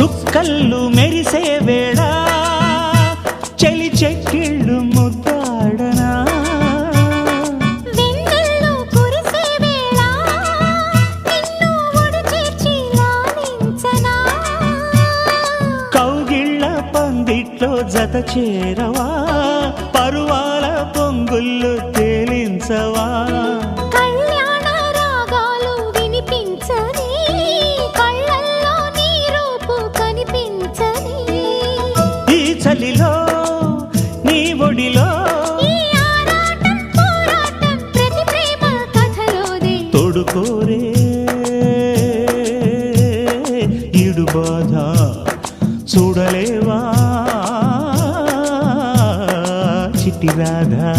చుక్కళ్ళు మెరిసే వేళ చెలి చెక్కిళ్ళు ముద్దాడనా. కౌగిళ్ళ పందిట్లో జత చేరవా పరువాల పొంగుళ్ళు తేలించవా. కోరే తోడుకోరే ఈడు బాధ చూడలేవా? చిట్టి రాధా.